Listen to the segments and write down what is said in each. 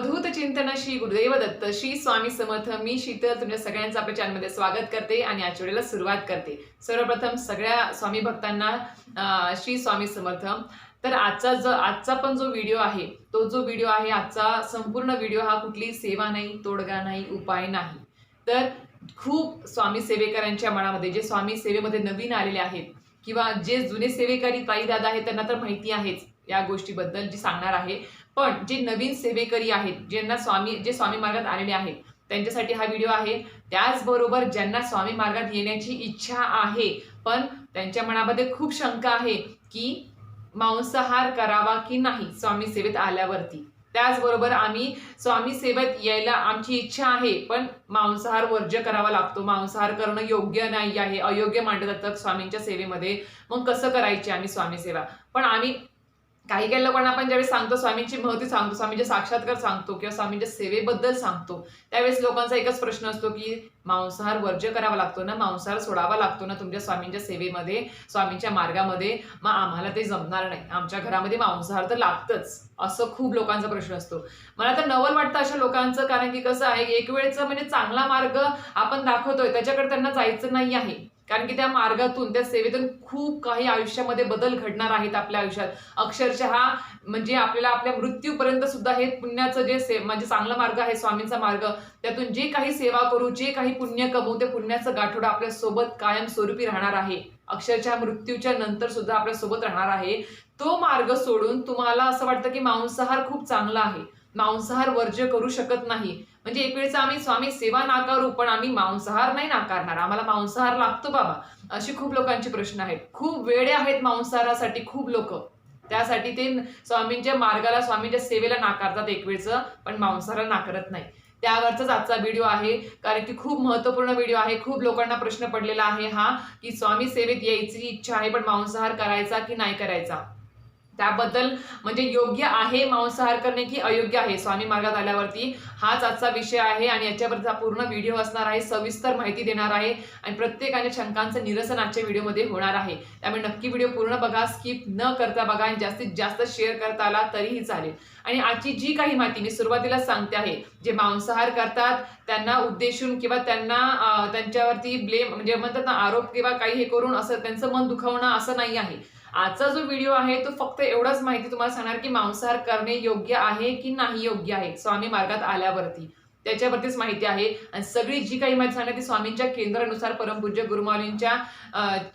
अवधूत चिंतन श्री गुरुदेव दत्त श्री स्वामी समर्थ मी शीतल तुमच्या सगळ्यांचं आपल्या चॅनलमध्ये स्वागत करते आणि आजच्या वेळेला सुरुवात करते. सर्वप्रथम सगळ्या स्वामी भक्तांना श्री स्वामी समर्थ. तर आजचा जो आजचा पण जो व्हिडिओ आहे तो जो व्हिडिओ आहे आजचा संपूर्ण व्हिडिओ हा कुठली सेवा नाही तोडगा नाही उपाय नाही. तर खूप स्वामी सेवेकरांच्या मनामध्ये जे स्वामी सेवेमध्ये नवीन आलेले आहेत किंवा जे जुने सेवेकरी ताई दादा आहेत त्यांना तर माहिती आहेच या गोष्टीबद्दल जी सांगणार आहे. पण जे नवीन सेवेकरी आहेत ज्यांना स्वामी जे स्वामी मार्गात आलेले आहेत त्यांच्यासाठी हा व्हिडिओ आहे. त्याचबरोबर ज्यांना स्वामी मार्गात येण्याची इच्छा आहे पण त्यांच्या मनामध्ये खूप शंका आहे की मांसाहार करावा की नाही स्वामी सेवेत आल्यावरती. त्याचबरोबर आम्ही स्वामी सेवेत यायला आमची इच्छा आहे पण मांसाहार वर्ज्य करावा लागतो. मांसाहार करणं योग्य नाही आहे. अयोग्य मानलं जातं स्वामींच्या सेवेमध्ये. मग कसं करायची आम्ही स्वामी सेवा? पण आम्ही काही काही लोकांना आपण ज्यावेळेस सांगतो स्वामींची महती सांगतो स्वामींचे साक्षात्कार सांगतो किंवा स्वामींच्या सेवेबद्दल सांगतो त्यावेळेस लोकांचा एकच प्रश्न असतो की मांसाहार वर्ज्य करावा लागतो ना? मांसाहार सोडावा लागतो ना तुमच्या स्वामींच्या सेवेमध्ये स्वामींच्या मार्गामध्ये? मग आम्हाला ते जमणार नाही. आमच्या घरामध्ये मांसाहार तर लागतंच असं खूप लोकांचा प्रश्न असतो. मला तर नवल वाटतं अशा लोकांचं कारण की कसं आहे एक वेळचं म्हणजे चांगला मार्ग आपण दाखवतोय त्याच्याकडे त्यांना जायचं नाही आहे. कारण की त्या मार्गातून त्या सेवेतून खूप काही आयुष्यामध्ये बदल घडणार आहेत आपल्या आयुष्यात. अक्षरशः म्हणजे आपल्याला आपल्या मृत्यूपर्यंत सुद्धा हे पुण्याचं जे से म्हणजे चांगला मार्ग आहे स्वामींचा मार्ग त्यातून जे काही सेवा करू जे काही पुण्य कमवू ते पुण्याचं गाठोडं आपल्यासोबत कायम स्वरूपी राहणार आहे. अक्षरशः मृत्यूच्या नंतर सुद्धा आपल्यासोबत राहणार आहे. तो मार्ग सोडून तुम्हाला असं वाटतं की मांसाहार खूप चांगला आहे. मांसाहार वर्ज्य करू शकत नाही. म्हणजे एक वेळचा आम्ही स्वामी सेवा नाकारू पण आम्ही मांसाहार नाही नाकारणार. आम्हाला मांसाहार लागतो बाबा. अशी खूप लोकांचे प्रश्न आहेत. खूप वेळे आहेत मांसाहारासाठी खूप लोक. त्यासाठी ते स्वामींच्या मार्गाला स्वामींच्या सेवेला नाकारतात एक वेळचं पण मांसाहार नाकारत नाही. त्यावरचाच आजचा व्हिडिओ आहे. कारण की खूप महत्त्वपूर्ण व्हिडिओ आहे. खूप लोकांना प्रश्न पडलेला आहे हा की स्वामी सेवेत यायची इच्छा आहे पण मांसाहार करायचा की नाही करायचा? त्याबद्दल म्हणजे योग्य आहे मांसाहार करणे की अयोग्य आहे? स्वामी मार्गात आल्यावरती हाच आजचा विषय आहे आणि याच्यावरचा पूर्ण व्हिडिओ असणार आहे सविस्तर माहिती देणार आहे आणि प्रत्येकाने शंकांचं निरसन आजच्या व्हिडिओमध्ये होणार आहे. त्यामुळे नक्की व्हिडिओ पूर्ण बघा स्किप न करता बघा आणि जास्तीत जास्त शेअर करता आला तरीही चालेल. आणि आजची जी काही माहिती मी सुरुवातीला सांगते आहे जे मांसाहार करतात त्यांना उद्देशून किंवा त्यांना त्यांच्यावरती ब्लेम म्हणजे म्हणतात ना आरोप किंवा काही हे करून असं त्यांचं मन दुखवणं असं नाही आहे. आजचा जो व्हिडिओ आहे तो फक्त एवढाच माहिती तुम्हाला सांगणार की मांसाहार करणे योग्य आहे की नाही योग्य आहे स्वामी मार्गात आल्यावरती. त्याच्यावरतीच माहिती आहे. आणि सगळी जी काही माहिती सांगणार ती स्वामींच्या केंद्रानुसार परमपूज्य गुरुमालींच्या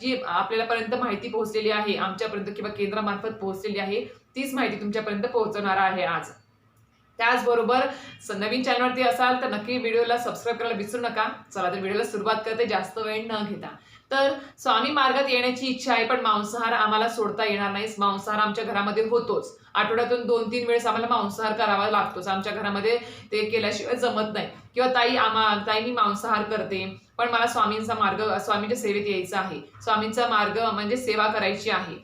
जी आपल्यापर्यंत माहिती पोहोचलेली आहे आमच्यापर्यंत किंवा केंद्रामार्फत पोहोचलेली आहे तीच माहिती तुमच्यापर्यंत पोहोचवणार आहे आज. त्याचबरोबर नवीन चॅनलवरती असाल तर नक्की व्हिडिओला सबस्क्राईब करायला विसरू नका. चला तर व्हिडिओला सुरुवात करते. जास्त वेळ न घेता. तर स्वामी मार्गात येण्याची इच्छा आहे पण मांसाहार आम्हाला सोडता येणार नाही. मांसाहार आमच्या घरामध्ये होतोच. आठवड्यातून दोन तीन वेळेस आम्हाला मांसाहार करावा लागतोच. आमच्या घरामध्ये ते केल्याशिवाय जमत नाही. किंवा ताई आम्हा ताई मी मांसाहार करते पण मला स्वामींचा मार्ग स्वामींच्या सेवेत यायचा आहे. स्वामींचा मार्ग म्हणजे सेवा करायची आहे.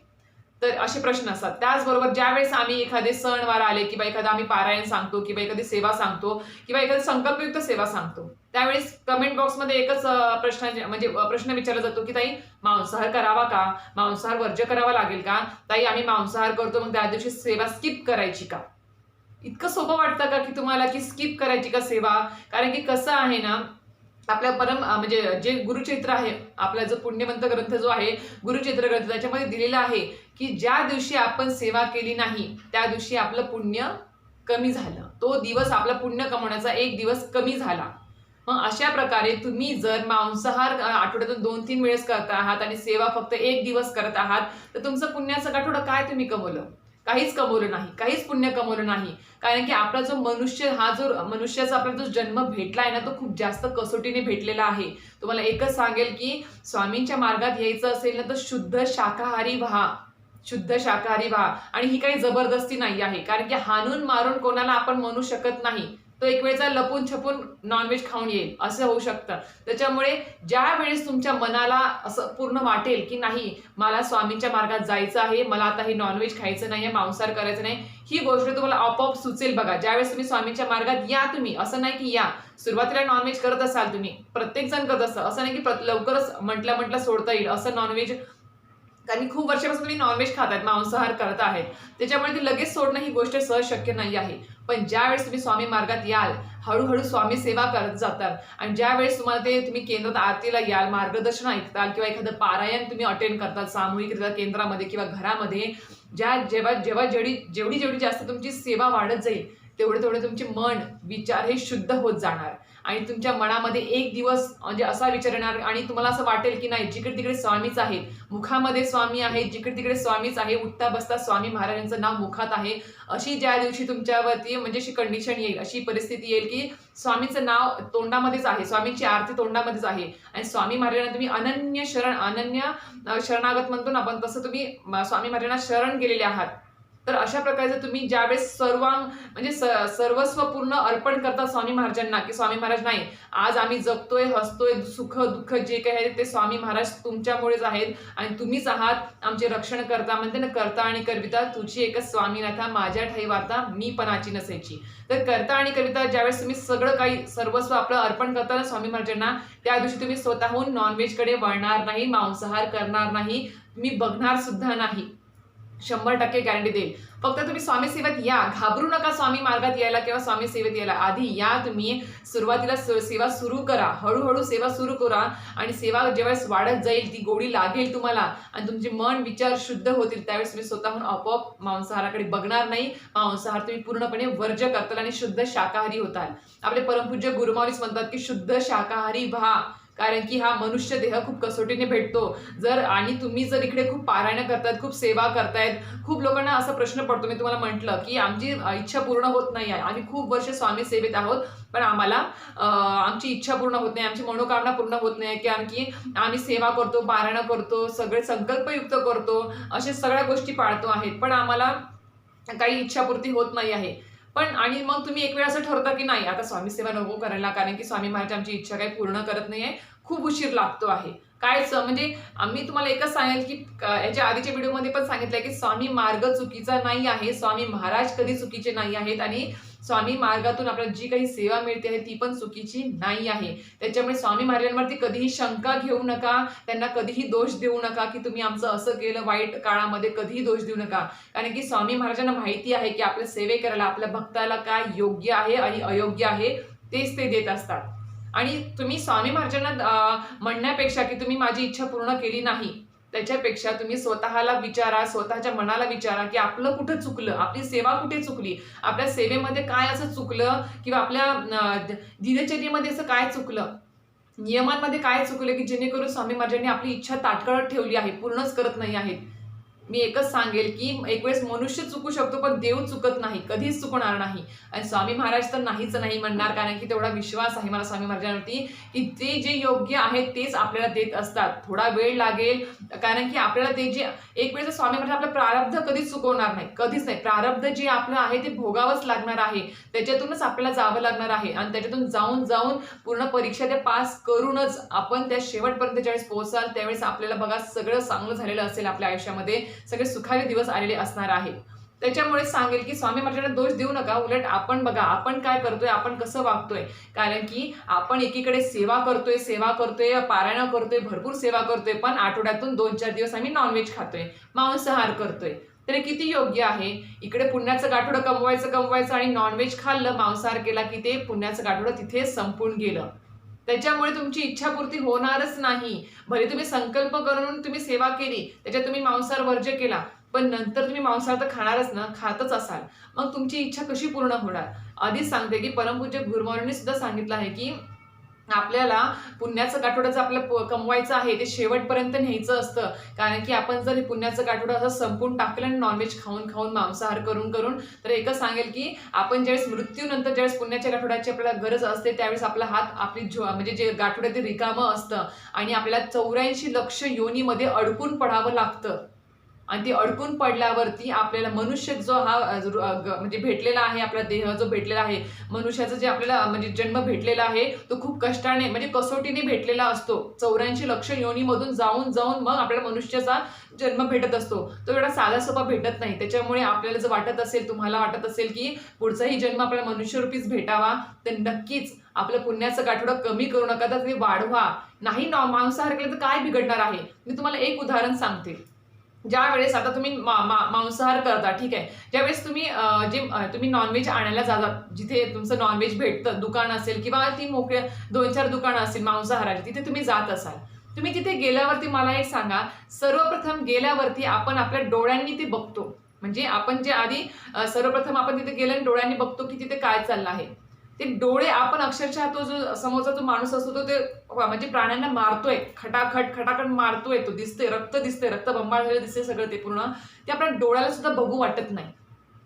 तर असे प्रश्न असतात. त्याचबरोबर ज्यावेळेस आम्ही एखादे सणवार आले किंवा एखादा आम्ही पारायण सांगतो किंवा एखादी सेवा सांगतो किंवा एखादी संकल्पयुक्त सेवा सांगतो त्यावेळेस कमेंट बॉक्समध्ये एकच प्रश्न म्हणजे प्रश्न विचारला जातो की ताई मांसाहार करावा का? मांसाहार वर्ज्य करावा लागेल का? ताई आम्ही मांसाहार करतो मग त्या दिवशी सेवा स्किप करायची का? इतकं सोपं वाटतं का की तुम्हाला की स्किप करायची का सेवा? कारण की कसं आहे ना आपल्या परम म्हणजे जे गुरुचरित्र आहे आपला जो पुण्यवंत ग्रंथ जो आहे गुरुचरित्र ग्रंथ त्याच्यामध्ये दिलेला आहे की ज्या दिवशी आपण सेवा केली नाही त्या दिवशी आपलं पुण्य कमी झालं. तो दिवस आपला पुण्य कमवण्याचा एक दिवस कमी झाला. मग अशा प्रकारे तुम्ही जर मांसाहार आठवड्यातून दोन तीन वेळेस करत आहात आणि सेवा फक्त एक दिवस करत आहात तर तुमचं पुण्याचं आठवडं काय तुम्ही कमवलं? काहीच कमवलं नाही काहीच पुण्य कमवलं नाही. कारण की आपला जो मनुष्य हा जो मनुष्याचा आपला जो जन्म भेटला आहे ना तो खूप जास्त कसोटीने भेटलेला आहे. तुम्हाला एकच सांगेल की स्वामींच्या मार्गात यायचं असेल ना तर शुद्ध शाकाहारी व्हा. शुद्ध शाकाहारी व्हा. आणि ही काही जबरदस्ती नाही आहे. कारण की हाणून मारून कोणाला आपण म्हणू शकत नाही. तो एक वेळचा लपून छपून नॉनव्हेज खाऊन येईल असं होऊ शकतं. त्याच्यामुळे ज्या वेळेस तुमच्या मनाला असं पूर्ण वाटेल की नाही मला स्वामींच्या मार्गात जायचं आहे मला आता हे नॉनव्हेज खायचं नाही आहे मांसाहार करायचं नाही ही गोष्ट तुम्हाला आपोआप सुचेल बघा. ज्यावेळेस तुम्ही स्वामींच्या मार्गात या तुम्ही असं नाही की या. सुरुवातीला नॉनव्हेज करत असाल तुम्ही प्रत्येक जण करत असाल असं नाही की लवकरच म्हटलं म्हटलं सोडता येईल असं नॉनव्हेज कारण खूप वर्षापासून तुम्ही नॉनव्हेज खात आहेत मांसाहार करत आहेत. त्याच्यामुळे ती लगेच सोडणं ही गोष्ट सहज शक्य नाही आहे. पण ज्यावेळेस तुम्ही स्वामी मार्गात याल हळूहळू स्वामी सेवा करत जातात. आणि ज्यावेळेस तुम्हाला ते तुम्ही केंद्रात आरतीला याल मार्गदर्शन ऐकताल किंवा एखादं पारायण तुम्ही अटेंड करताल सामूहिकरित्या केंद्रामध्ये किंवा घरामध्ये ज्या जेव्हा जेव्हा जेवढी जेवढी जेवढी जास्त तुमची सेवा वाढत जाईल तेवढे तेवढे तुमचे मन विचार हे शुद्ध होत जाणार. आणि तुमच्या मनामध्ये एक दिवस म्हणजे असा विचार येणार आणि तुम्हाला असं वाटेल की नाही जिकडे तिकडे स्वामीच आहे मुखामध्ये स्वामी आहे जिकडे तिकडे स्वामीच आहे उठता बसता स्वामी महाराजांचं नाव मुखात आहे अशी ज्या दिवशी तुमच्यावरती म्हणजे अशी कंडिशन येईल अशी परिस्थिती येईल की स्वामीचं नाव तोंडामध्येच आहे स्वामीची आरती तोंडामध्येच आहे. आणि स्वामी महाराजांना तुम्ही अनन्य शरण अनन्य शरणागत म्हणतो ना आपण तसं तुम्ही स्वामी महाराजांना शरण गेलेले आहात. तर अशा प्रकारचं तुम्ही ज्यावेळेस सर्वांग म्हणजे स- सर्वस्व पूर्ण अर्पण करता स्वामी महाराजांना की स्वामी महाराज नाही आज आम्ही जगतोय हसतोय सुख दुःख जे काही आहे ते स्वामी महाराज तुमच्यामुळेच आहेत. आणि तुम्हीच आहात आमचे रक्षण करता म्हणते ना करता आणि करविता तुझी एकच स्वामीनाथा माझ्या ठाई वार्ता मी पणाची नसायची. तर करता आणि कविता ज्यावेळेस तुम्ही सगळं काही सर्वस्व आपलं अर्पण करता ना स्वामी महाराजांना त्या दिवशी तुम्ही स्वतःहून नॉनव्हेजकडे वळणार नाही मांसाहार करणार नाही तुम्ही बघणार सुद्धा नाही. शंभर टक्के गॅरंटी देईल. फक्त तुम्ही स्वामी सेवेत या. घाबरू नका स्वामी मार्गात यायला किंवा स्वामी सेवेत यायला. आधी या तुम्ही. सुरुवातीला सेवा सुरू करा. हळूहळू सेवा सुरू करा. आणि सेवा ज्यावेळेस वाढत जाईल ती गोडी लागेल तुम्हाला. आणि तुमचे मन विचार शुद्ध होतील. त्यावेळेस तुम्ही स्वतःहून आपोआप मांसाहाराकडे बघणार नाही. मांसाहार तुम्ही पूर्णपणे वर्ज्य करताल आणि शुद्ध शाकाहारी होताल. आपले परमपूज्य गुरुमारीच म्हणतात की शुद्ध शाकाहारी व्हा. कारण की हा मनुष्य देह खूप कसोटीने भेटतो. जर आणि तुम्ही जर इकडे खूप पारायणं करतायत खूप सेवा करतायत खूप लोकांना असा प्रश्न पडतो. मी तुम्हाला म्हटलं की आमची इच्छा पूर्ण होत नाही आहे. आम्ही खूप वर्ष स्वामी सेवेत आहोत पण आम्हाला आमची इच्छा पूर्ण होत नाही आमची मनोकामना पूर्ण होत नाही की आणखी आम्ही सेवा करतो पारायण करतो सगळे संकल्पयुक्त करतो अशा सगळ्या गोष्टी पाळतो आहेत. पण आम्हाला काही इच्छापूर्ती होत नाही आहे. पण आणि मग तुम्ही एक वेळ असं ठरवता की नाही आता स्वामी सेवा नको करायला कारण की स्वामी महाराज आमची इच्छा काही पूर्ण करत नाही आहे खूप उशीर लागतो आहे. कायच म्हणजे आम्ही तुम्हाला एकच सांगेल की याच्या आधीच्या व्हिडिओमध्ये पण सांगितलं की स्वामी मार्ग चुकीचा नाही आहे स्वामी महाराज कधी चुकीचे नाही आहेत आणि स्वामी मार्गातून आपल्याला जी काही सेवा मिळते आहे ती पण चुकीची नाही आहे. त्याच्यामुळे स्वामी महाराजांवरती कधीही शंका घेऊ नका त्यांना कधीही दोष देऊ नका की तुम्ही आमचं असं केलं वाईट काळामध्ये कधीही दोष देऊ नका. कारण की स्वामी महाराजांना माहिती आहे की आपल्या सेवे करायला आपल्या भक्ताला काय योग्य आहे आणि अयोग्य आहे तेच ते देत असतात. आणि तुम्ही स्वामी महाराजांना म्हणण्यापेक्षा की तुम्ही माझी इच्छा पूर्ण केली नाही त्याच्यापेक्षा तुम्ही स्वतःला विचारा स्वतःच्या मनाला विचारा की आपलं कुठं चुकलं आपली सेवा कुठे चुकली आपल्या सेवेमध्ये काय असं चुकलं किंवा आपल्या दिनचर्येमध्ये असं काय चुकलं? नियमांमध्ये काय चुकलं की जेणेकरून स्वामी महाराजांनी आपली इच्छा ताटकळत ठेवली आहे पूर्णच करत नाही आहेत? मी एकच सांगेल की एक वेळेस मनुष्य चुकू शकतो पण देव चुकत नाही. कधीच चुकणार नाही. आणि स्वामी महाराज तर नाहीच नाही म्हणणार कारण की तेवढा विश्वास आहे मला स्वामी महाराजांवरती की ते जे योग्य आहे तेच आपल्याला देत असतात. थोडा वेळ लागेल कारण की आपल्याला ते जे एक वेळेस स्वामी महाराज आपलं प्रारब्ध कधीच चुकवणार नाही. कधीच नाही. प्रारब्ध जे आपलं आहे ते भोगावंच लागणार आहे. त्याच्यातूनच आपल्याला जावं लागणार आहे. आणि त्याच्यातून जाऊन जाऊन पूर्ण परीक्षा ते पास करूनच आपण त्या शेवटपर्यंत ज्यावेळेस पोहोचाल त्यावेळेस आपल्याला बघा सगळं चांगलं झालेलं असेल आपल्या आयुष्यामध्ये. सगळे सुखाचे दिवस आलेले असणार आहेत. त्याच्यामुळे सांगेल की स्वामी महाराजांना दोष देऊ नका. उलट आपण बघा आपण काय करतोय आपण कसं वागतोय? कारण की आपण एकीकडे सेवा करतोय सेवा करतोय पारायण करतोय भरपूर सेवा करतोय पण आठवड्यातून दोन चार दिवस आम्ही नॉनव्हेज खातोय मांसाहार करतोय. तर किती योग्य आहे? इकडे पुण्याचं गाठोडं कमवायचं कमवायचं आणि नॉनव्हेज खाल्लं मांसाहार केला की ते पुण्याचं गाठोडं तिथे संपून गेलं. त्याच्यामुळे तुमची इच्छापूर्ती होणारच नाही. भले तुम्ही संकल्प करून तुम्ही सेवा केली त्याच्यात तुम्ही मांसाहार वर्ज केला पण नंतर तुम्ही मांसाहार तर खाणारच ना खातच असाल. मग तुमची इच्छा कशी पूर्ण होणार? आधीच सांगते की परमपूज्य गुरुमारूंनी सुद्धा सांगितलं आहे की आपल्याला पुण्याचं गाठोडं जर आपलं प- कमवायचं आहे ते शेवटपर्यंत न्यायचं असतं. कारण की आपण जर हे पुण्याचं गाठोडं असं संपून टाकलं आणि नॉनव्हेज खाऊन खाऊन मांसाहार करून करून तर एकच सांगेल की आपण ज्यावेळेस मृत्यूनंतर ज्यावेळेस पुण्याच्या गाठोड्याची आपल्याला गरज असते त्यावेळेस आपला हात आपली जो म्हणजे जे गाठोड्या ते रिकामं असतं आणि आपल्याला चौऱ्याऐंशी लक्ष योनीमध्ये अडकून पडावं लागतं. आणि ते अडकून पडल्यावरती आपल्याला मनुष्य जो हा ग- म्हणजे भेटलेला आहे आपला देह जो भेटलेला आहे मनुष्याचा जे आपल्याला म्हणजे जन्म भेटलेला आहे तो खूप कष्टाने म्हणजे कसोटीने भेटलेला असतो. चौऱ्याऐंशी लक्ष योनीमधून जाऊन जाऊन मग आपल्याला मनुष्याचा जन्म भेटत असतो. तो एवढा साधा सोपा भेटत नाही. त्याच्यामुळे आपल्याला जर वाटत असेल तुम्हाला वाटत असेल की पुढचाही जन्म आपल्याला मनुष्यरूपीच भेटावा तर नक्कीच आपलं पुण्याचं गाठोडं कमी करू नका तर ते वाढवा. नाही नॉ मांसाहार केलं तर काय बिघडणार आहे? मी तुम्हाला एक उदाहरण सांगते. ज्या वेळेस आता तुम्ही मा- मा- मांसाहार करता ठीक आहे? ज्यावेळेस तुम्ही जे तुम्ही नॉनव्हेज आणायला जातात जिथे तुमचं नॉनव्हेज भेटतं दुकान असेल किंवा ती मोकळ्या दोन चार दुकानं असतील मांसाहाराची तिथे तुम्ही जात असाल. तुम्ही तिथे गेल्यावरती मला एक सांगा सर्वप्रथम गेल्यावरती आपण आपल्या डोळ्यांनी ते बघतो. म्हणजे आपण जे आधी सर्वप्रथम आपण तिथे गेल्या डोळ्यांनी बघतो की तिथे काय चाललं आहे. ते डोळे आपण अक्षरशः तो जो समोरचा जो माणूस असतो तो ते म्हणजे प्राण्यांना मारतोय. खटाखट खटाखट मारतोय तो. दिसतोय रक्त दिसतंय रक्त बंबाळ झालेलं दिसते सगळं ते पूर्ण. ते आपल्या डोळ्याला सुद्धा बघू वाटत नाही.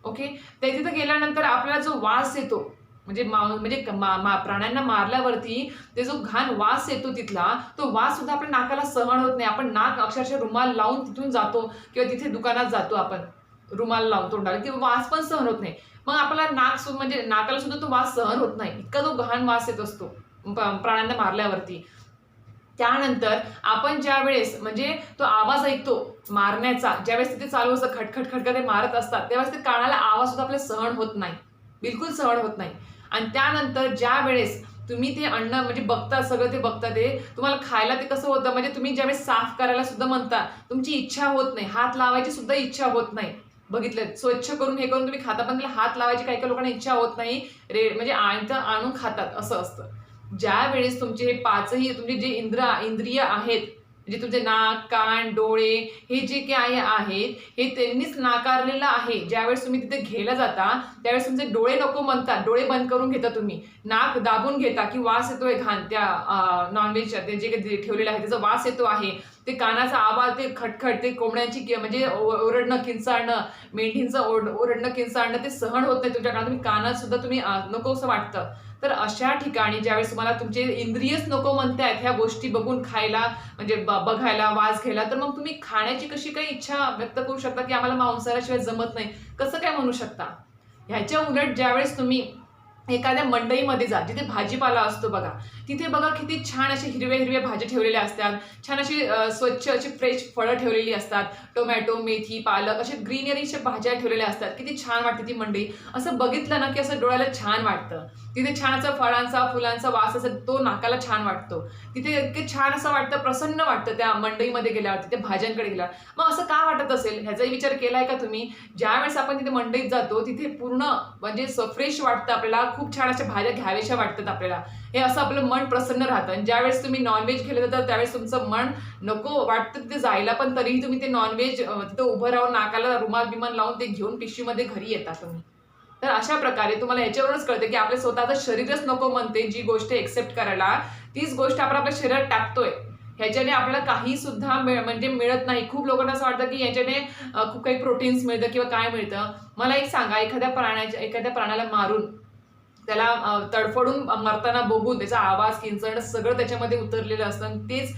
ओके ते तिथं गेल्यानंतर आपल्याला जो वास येतो म्हणजे मा- म्हणजे मा- मा- प्राण्यांना मारल्यावरती ते जो घाण वास येतो तिथला तो वास सुद्धा आपल्या नाकाला सहन होत नाही. आपण नाक अक्षरशः रुमाल लावून तिथून जातो किंवा तिथे दुकानात जातो आपण. रुमाल लावून तोंडाला. किंवा वास पण सहन होत नाही. मग आपल्याला नाक सु- म्हणजे नाकाला सुद्धा तो वास सहन होत नाही. इतका तो घाण वास येत असतो. प्राण्यांना मारल्यावरती. त्यानंतर आपण ज्या वेळेस म्हणजे तो आवाज ऐकतो मारण्याचा ज्यावेळेस तिथे चालू असतं खटखट खटखट ते मारत असतात त्यावेळेस ते कानाला आवाज सुद्धा आपल्या सहन होत नाही. बिलकुल सहन होत नाही. आणि त्यानंतर ज्या वेळेस तुम्ही ते अन्न म्हणजे बघता सगळं ते बघता ते तुम्हाला खायला ते कसं होतं म्हणजे तुम्ही ज्यावेळेस साफ करायला सुद्धा म्हणता तुमची इच्छा होत नाही हात लावायची सुद्धा इच्छा होत नाही. बघितलं स्वच्छ करून हे करून तुम्ही खाता पण त्याला हात लावायची काही काही लोकांना इच्छा होत नाही रे म्हणजे आणतं आणून खातात असं असतं. ज्या वेळेस तुमचे हे पाचही तुमचे जे इंद्र इंद्रिय आहेत म्हणजे तुमचे नाक कान डोळे हे जे काही आहेत हे त्यांनीच नाकारलेलं आहे. ज्यावेळेस तुम्ही तिथे घ्यायला जाता त्यावेळेस तुमचे डोळे नको म्हणतात डोळे बंद करून घेता तुम्ही. नाक दाबून घेता की वास येतोय घाण. त्या नॉनव्हेज ते जे काही ठेवलेलं आहे त्याचा वास येतो आहे. ते कानाचा आवाज ते खटखट ते कोंबड्यांची म्हणजे ओ- ओरडणं किंचाळणं मेंढींचं ओरड ओरडणं किंचाळणं ते सहन होत नाही तुमच्या कानात. तुम्ही कानात सुद्धा तुम्ही नको असं वाटतं. तर अशा ठिकाणी ज्यावेळेस तुम्हाला तुमचे इंद्रियच नको म्हणतायत ह्या गोष्टी बघून खायला म्हणजे ब- बघायला वास घ्यायला तर मग तुम्ही खाण्याची कशी काही इच्छा व्यक्त करू शकता की आम्हाला मांसाहाराशिवाय जमत नाही? कसं काय म्हणू शकता? ह्याच्या उलट ज्यावेळेस तुम्ही एखाद्या मंडईमध्ये जा जिथे भाजीपाला असतो बघा तिथे बघा किती छान असे हिरव्या हिरव्या भाज्या ठेवलेल्या असतात छान अशी स्वच्छ अशी फ्रेश फळं ठेवलेली असतात टोमॅटो मेथी पालक असे ग्रीनरीच्या भाज्या ठेवलेल्या असतात. किती छान वाटते ती मंडई. असं बघितलं ना की असं डोळ्याला छान वाटतं. तिथे छान असा फळांचा फुलांचा वास असा तो नाकाला छान वाटतो. तिथे इतके छान असं वाटतं प्रसन्न वाटतं त्या मंडईमध्ये गेल्यावर तिथे भाज्यांकडे गेल्यावर. मग असं का वाटत असेल? ह्याचाही विचार केला आहे का तुम्ही? ज्यावेळेस आपण तिथे मंडईत जातो तिथे पूर्ण म्हणजे फ्रेश वाटतं आपल्याला खूप छान अशा भाज्या घ्याव्याशा वाटतात आपल्याला. हे असं आपलं मन प्रसन्न राहतं. आणि ज्यावेळेस तुम्ही नॉनव्हेज खेळत जाता त्यावेळेस तुमचं मन नको वाटतं तिथे जायला पण तरीही तुम्ही ते नॉनव्हेज तिथं उभं राहून नाकाला रुमाल बिमान लावून ते घेऊन पिशवीमध्ये घरी येता तुम्ही. तर अशा प्रकारे तुम्हाला याच्यावरूनच कळतं की आपल्या स्वतःचं शरीरच नको म्हणते जी गोष्ट एक्सेप्ट करायला. तीच गोष्ट आपण आपल्या शरीरात टाकतोय. ह्याच्याने आपल्याला काही सुद्धा मिळ म्हणजे मिळत नाही. खूप लोकांना असं वाटतं की याच्याने खूप काही प्रोटीन्स मिळतं किंवा काय मिळतं. मला एक सांगा एखाद्या प्राण्याच्या एखाद्या प्राण्याला मारून त्याला तडफडून मरताना बघून त्याचा आवाज किंचण सगळं त्याच्यामध्ये उतरलेलं असतं आणि तेच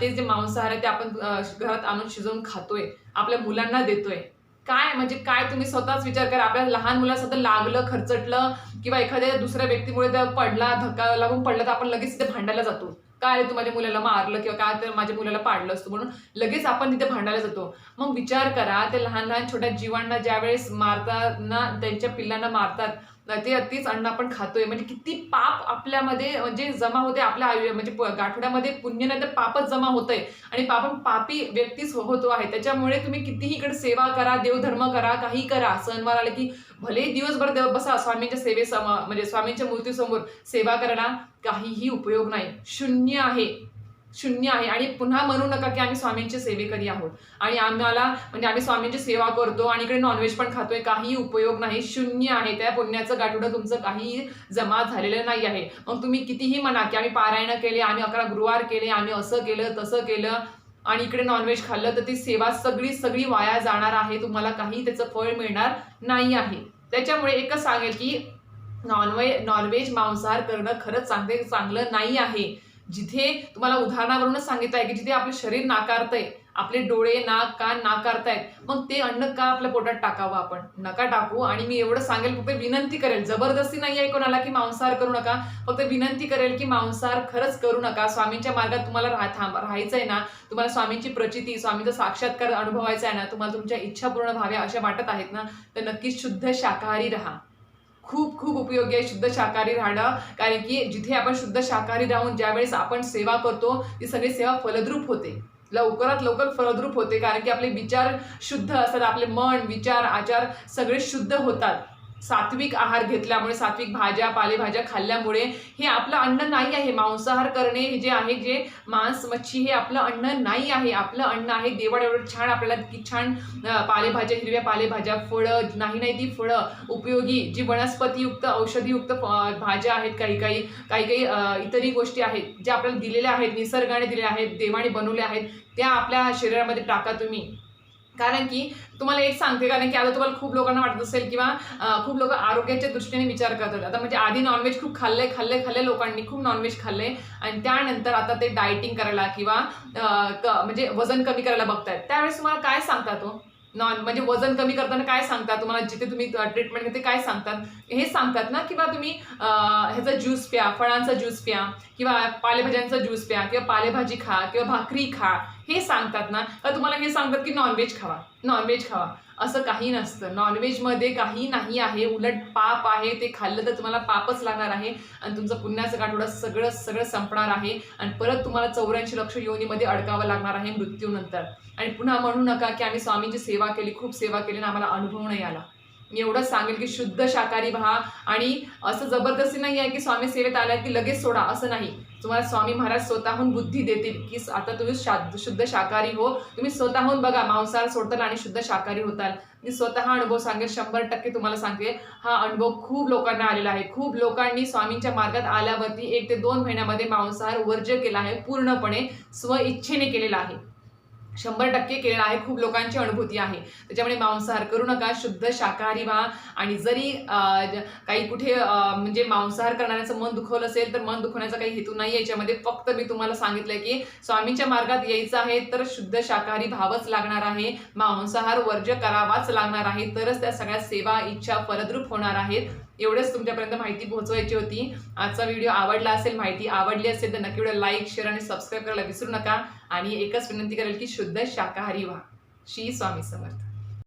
तेच जे मांसाहार आहे ते आपण घरात आणून शिजवून खातोय. आपल्या मुलांना देतोय. काय? म्हणजे काय तुम्ही स्वतःच विचार करा. आपल्या लहान मुलाला सध्या लागलं खरचटलं किंवा एखाद्या दुसऱ्या व्यक्तीमुळे त्या पडला धक्का लागून पडला तर आपण लगेच तिथे भांडायला जातो. काय रे तू माझ्या मुलाला मारलं किंवा काय तर माझ्या मुलाला पाडलं असतं म्हणून लगेच आपण तिथे भांडायला जातो. मग विचार करा ते लहान लहान छोट्या जीवांना ज्यावेळेस मारताना त्यांच्या पिल्लांना मारतात ते तीच अन्न आपण खातोय. म्हणजे किती पाप आपल्यामध्ये म्हणजे जमा होते आपल्या आयु म्हणजे प- गाठोड्यामध्ये पुण्य नाही तर पापच जमा होतंय. आणि आपण पापी व्यक्तीच हो, होतो आहे. त्याच्यामुळे तुम्ही कितीही इकडे सेवा करा देवधर्म करा काही करा. सणवार आले की भले दिवसभर देव बसा स्वामींच्या सेवेसम म्हणजे स्वामींच्या मूर्तीसमोर सेवा करणार काहीही उपयोग नाही. शून्य आहे. शून्य आहे. आणि पुन्हा म्हणू नका की आम्ही स्वामींचे सेवेकरी आहोत. आणि आम्हाला म्हणजे आम्ही स्वामींची सेवा करतो आणि इकडे नॉनव्हेज पण खातोय काही उपयोग नाही. शून्य आहे. त्या पुण्याचं गाठोडं तुमचं काही जमा झालेलं नाही आहे. मग तुम्ही कितीही म्हणा की आम्ही पारायण केले आम्ही अकरा गुरुवार केले आम्ही असं केलं तसं केलं आणि इकडे नॉनव्हेज खाल्लं तर ती सेवा सगळी सगळी वाया जाणार आहे. तुम्हाला काही त्याचं फळ मिळणार नाही आहे. त्याच्यामुळे एकच सांगेल की नॉनव्हेज नॉनव्हेज मांसाहार करणं खरंच चांगले चांगलं नाही आहे. जिथे तुम्हाला उदाहरणावरूनच सांगितलं आहे की जिथे आपले शरीर नाकारतंय आपले डोळे नाक कान नाकारतायत मग ते अन्न का आपल्या पोटात टाकावं आपण? नका टाकू. आणि मी एवढं सांगेल फक्त विनंती करेल. जबरदस्ती नाही आहे कोणाला की मांसाहार करू नका. फक्त विनंती करेल की मांसाहार खरंच करू नका. स्वामींच्या मार्गात तुम्हाला राह थांब राहायचं आहे ना तुम्हाला स्वामींची प्रचिती स्वामीचा साक्षात्कार अनुभवायचा आहे ना तुम्हाला तुमच्या इच्छा पूर्ण व्हाव्या अशा वाटत आहेत ना तर नक्कीच शुद्ध शाकाहारी राहा. खूप खूप उपयोगी आहे शुद्ध शाकाहारी राहणं. कारण की जिथे आपण शुद्ध शाकाहारी राहून ज्यावेळेस आपण सेवा करतो ती सगळी सेवा फलद्रूप होते. लवकरात लवकर फलद्रूप होते. कारण की आपले विचार शुद्ध असतात. आपले मन विचार आचार सगळे शुद्ध होतात. सात्विक आहार घेतल्यामुळे सात्विक भाज्या पालेभाज्या खाल्ल्यामुळे हे आपलं अन्न नाही आहे. मांसाहार करणे हे जे आहे जे मांस मच्छी हे आपलं अन्न नाही आहे. आपलं अन्न आहे. देवाड एवढं छान आपल्याला की छान पालेभाज्या हिरव्या पालेभाज्या फळं नाही नाही ती फळं उपयोगी जी वनस्पतीयुक्त औषधीयुक्त भाज्या आहेत. काही काही काही काही इतरही गोष्टी आहेत ज्या आपल्याला दिलेल्या आहेत निसर्गाने दिलेल्या आहेत देवाने बनवल्या आहेत त्या आपल्या शरीरामध्ये टाका तुम्ही. कारण की तुम्हाला एक सांगते कारण की आता तुम्हाला खूप लोकांना वाटत असेल किंवा खूप लोक आरोग्याच्या दृष्टीने विचार करतात. आता म्हणजे आधी नॉनव्हेज खूप खाल्ले खाल्ले खाल्ले लोकांनी खूप नॉनव्हेज खाल्ले आणि त्यानंतर आता ते डायटिंग करायला किंवा क- म्हणजे वजन कमी करायला बघतायत. त्यावेळेस तुम्हाला काय सांगता तो? नॉन म्हणजे वजन कमी करताना काय सांगतात तुम्हाला जिथे तुम्ही ट्रीटमेंट घेते काय सांगतात? हे सांगतात ना किंवा तुम्ही ह्याचा ज्यूस प्या फळांचा ज्यूस प्या किंवा पालेभाज्यांचा ज्यूस प्या किंवा पालेभाजी खा किंवा भाकरी खा. हे सांगतात ना का तुम्हाला हे सांगतात की नॉनव्हेज खावा नॉनव्हेज खावा. असं काही नसतं. नॉनव्हेजमध्ये काही नाही आहे. उलट पाप आहे ते खाल्लं तर तुम्हाला पापच लागणार आहे. आणि तुमचं पुण्याचं आठवडा सगळं सगळं संपणार आहे. आणि परत तुम्हाला चौऱ्याऐंशी लक्ष योनीमध्ये अडकावं लागणार आहे मृत्यूनंतर. आणि पुन्हा म्हणू नका की आम्ही स्वामींची सेवा केली खूप सेवा केली आणि आम्हाला अनुभव नाही आला. मी एवढंच सांगेल की शुद्ध शाकाहारी व्हा. आणि असं जबरदस्ती नाही आहे की स्वामी सेवेत आल्या की लगेच सोडा असं नाही. तुम्हाला स्वामी महाराज स्वतःहून बुद्धी देतील की आता तुम्ही शा- शुद्ध शाकाहारी हो. तुम्ही स्वतःहून बघा मांसाहार सोडताल आणि शुद्ध शाकाहारी होताल. मी स्वतः हा अनुभव सांगेल शंभर टक्के तुम्हाला सांगते. हा अनुभव खूप लोकांना आलेला आहे. खूप लोकांनी स्वामींच्या मार्गात आल्यावरती एक ते दोन महिन्यामध्ये मांसाहार वर्ज्य केला आहे पूर्णपणे स्व इच्छेने केलेला आहे. शंभर टक्के केलेला आहे खूप लोकांची अनुभूती आहे. त्याच्यामुळे मांसाहार करू नका शुद्ध शाकाहारी व्हा. आणि जरी काही कुठे म्हणजे मांसाहार करणाऱ्याचं मन दुखवलं असेल तर मन दुखवण्याचा काही हेतू नाही याच्यामध्ये फक्त मी तुम्हाला सांगितलंय की स्वामींच्या मार्गात यायचं आहे तर शुद्ध शाकाहारी भावच लागणार आहे. मांसाहार वर्ज्य करावाच लागणार आहे. तरच त्या सगळ्या सेवा इच्छा फलद्रूप होणार आहेत. एवढंच तुमच्यापर्यंत माहिती पोहोचवायची होती. आजचा व्हिडिओ आवडला असेल माहिती आवडली असेल तर नक्की व्हिडिओ लाईक शेअर आणि सबस्क्राईब करायला विसरू नका. आणि एकच विनंती करेल की शुद्ध शाकाहारी व्हा. श्री स्वामी समर्थ.